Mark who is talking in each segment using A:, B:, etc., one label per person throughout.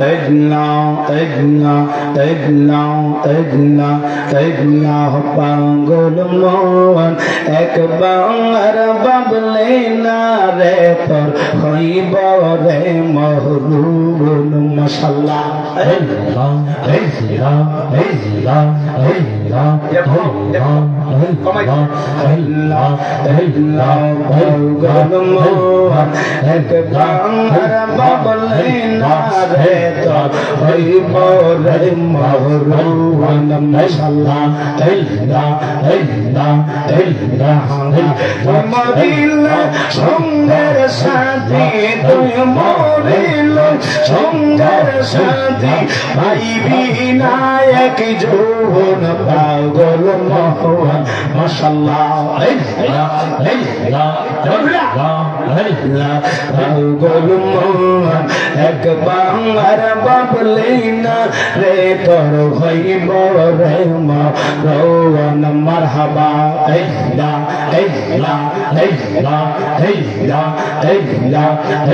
A: ادنا ادنا ادنا ادنا ادنا পাগল মন একবার বাবলে না রে তোর হইব রে মহরুল মশাল্লা হে জিলা হে জিলা হে জিলা হে এক ভাঙার বাবলে না রে তো হইব রে মহরুয়ান মশাল্লা হেল্লা হেল্লা হেল্লা মরিল সঙ্গের সাথে তুই মরিল, সঙ্গের সাথে ভাই বিনায়ক জোহন পা পাগল মহন মশাল্লাহ পাগল মহন একবার বাবলে না রে তোর হইব রে মা রৌন মারহাবা এইলা এইলা এইলা এইলা এইলা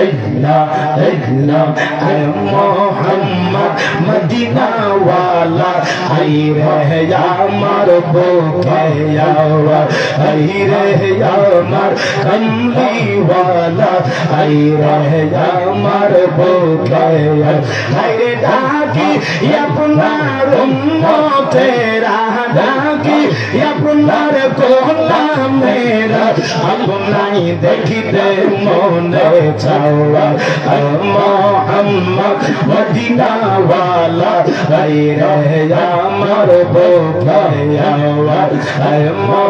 A: এইলা এইলা মোহাম্মদ মদিনা ওয়ালা आई रह जा मर बो भैयावा वाला। आई रह जा मर बो भैया डाकी या पुनर तेरा डाकी या पुनर कोला मेरा। अब नहीं देखी दे मोने छावा अम्मा अम्मा, मदीना वाला। आई रे यामर बोभायावा अम्मा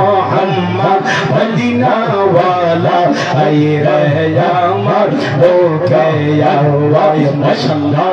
A: अम्मा, मदीना वाला। आई रे यामर बोभायावा माशाल्लाह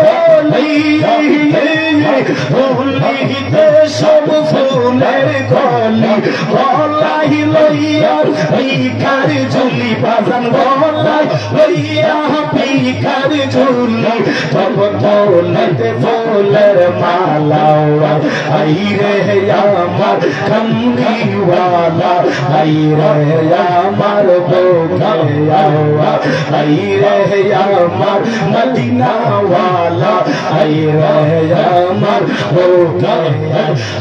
A: ওলি দোষ ফুলের কলি ওলাই লইয়া পিকার ঝুলি বাজান ওলাই লইয়া পিকার ঝুলি তব তোলতে ফুলের মালা আই রে আমার কমলিওয়ালা আই রে আমার বোকায়া আই রে আমার মদিনাওয়ালা জালা আই রে আমার হোটা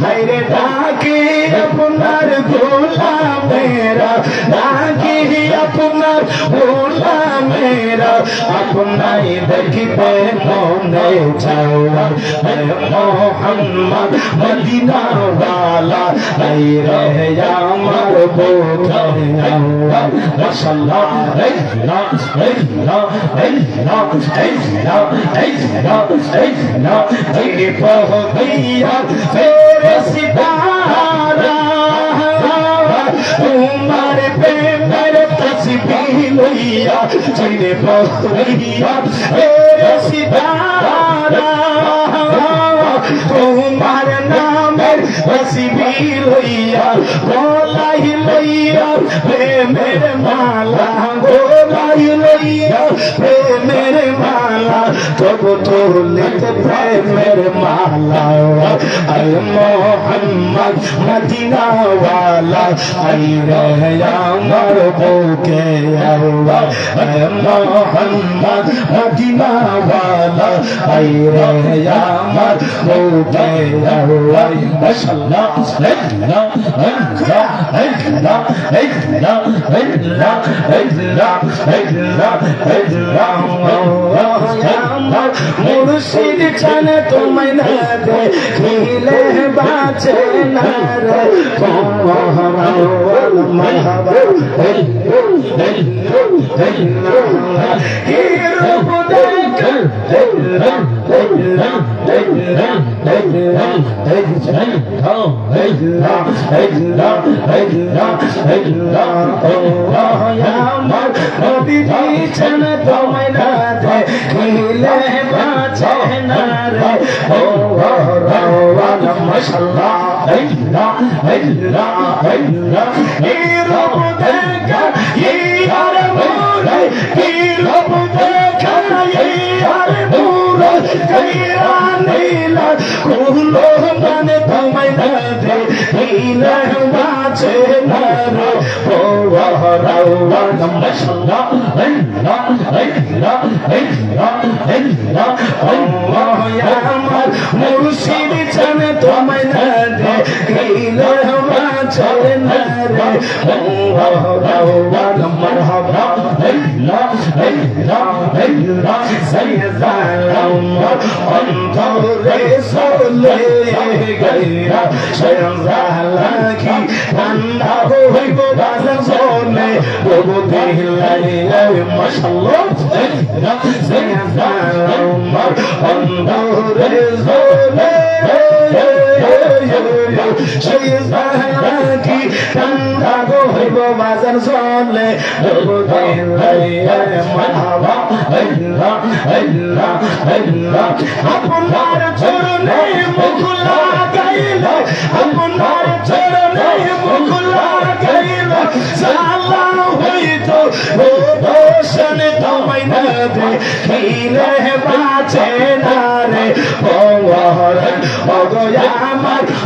A: আইরে ডাকি আপনার ভোলা মেরা ডাকি আপনার ভোলা মেরা আপনাই দেখিতে মনে যাওয়া মোহাম্মদ মদিনাওয়ালা আই রে আমার তোমার প্রেমের তসবি লইয়া চিনে বহিয়া রে সিতারা তোমার নামের তসবিহ লইয়া গলাই লইয়া প্রেমের মালা গোলাই লইয়া প্রেমের মালা তব তোলিতে প্রেমের মালা আয় মোহাম্মদ মদিনা ওয়ালা আই রে আমার বুকে আল্লাহ আয় মোহাম্মদ মদিনা ওয়ালা আই রে আমার বুকে আল্লাহ মাশাআল্লাহ আল্লাহ আল্লাহ আল্লাহ আল্লাহ আল্লাহ আল্লাহ আল্লাহ আল্লাহ মুর্শিদ ছাড়া তোমায় না দেখিলে বাঁচে না রে তোমায় না মাশাআল্লাহ
B: আল্লাহ আল্লাহ আল্লাহ
A: এই রূপ দেখা এই আর মোরে এই রূপ দেখা এই আর মোরে কইরা নীলা কুলো মানে তোমায় না দে নীলা বাঁচে না রে
B: আল্লাহ আল্লাহ আল্লাহ আল্লাহ
A: আল্লাহ মুর্শিদ আল্লাহ মারহাবা
B: আল্লাহ আল্লাহ
A: অন্তরে চলে গেরা সরজালাকি ঠান্ডা হইব বাজার চলে বহু দিলাই মাশাল্লাহ অন্তরে চলে সরজালাকি ঠান্ডা হইব বাজার চলে
B: আল্লাহ
A: আপনার চরণে মুখ লাগাইলে আপনার চরণে মুখ লাগাইলে সালা হইতো ও দোষণ তোমায় না দে বাঁচে না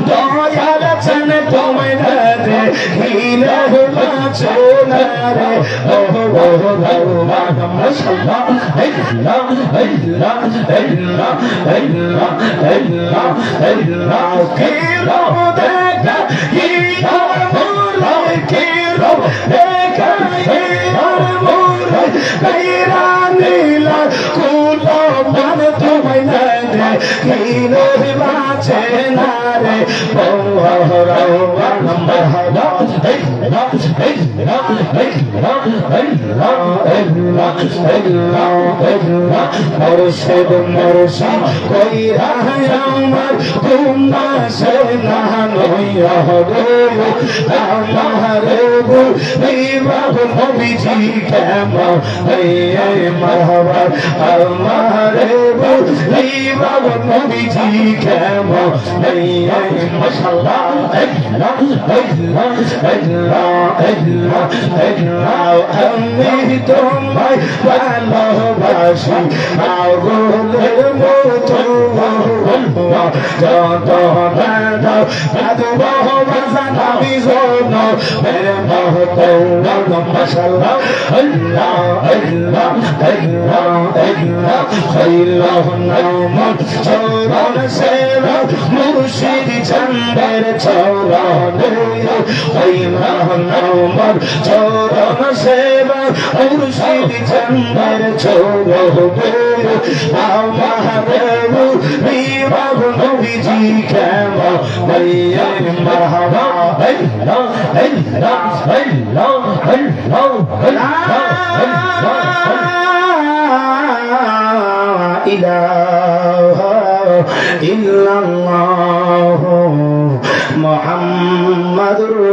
A: দয়াল চন তোমায় না দে খিলে বাঁচে না রে ও ও ভগবান মশাল্লাহ
B: আল্লাহ আল্লাহ আল্লাহ আল্লাহ আল্লাহ। আল্লাহ
A: Quiero দেখা quiero morir quiero দেখা quiero morir মেরা নীলা কুলো মান তোমায় না দে বাঁচে مرحبا ও রাওয়া মারহাবা মুর্শিদ মুর্শিদ কই রায় আমার তোমরা সে না নইয়া রে আমার গো বিবাহ নবীজি কেমন এই মারহাবা আমার গো বিবাহ নবীজি কেমন এই মাশাআল্লাহ আল্লাহ আল্লাহ আল্লাহ আল্লাহ আল্লাহ আমি তোমায় ভালোবাসি পাগলের মতো মেরে আল্লাহ আল্লাহ আল্লাহ আল্লাহ খাইলাহ নাম চরণ সেবা মুর্শিদ চন্দের চরণ খাইলাহ নাম চরণ সেবা মুর্শিদ চন্দের চরণ আমার বিবাহ নবীজি কেমন ভাইয়া মারহাবা
B: আল্লাহ আল্লাহ আল্লাহ আল্লাহ
A: إله إلا الله محمد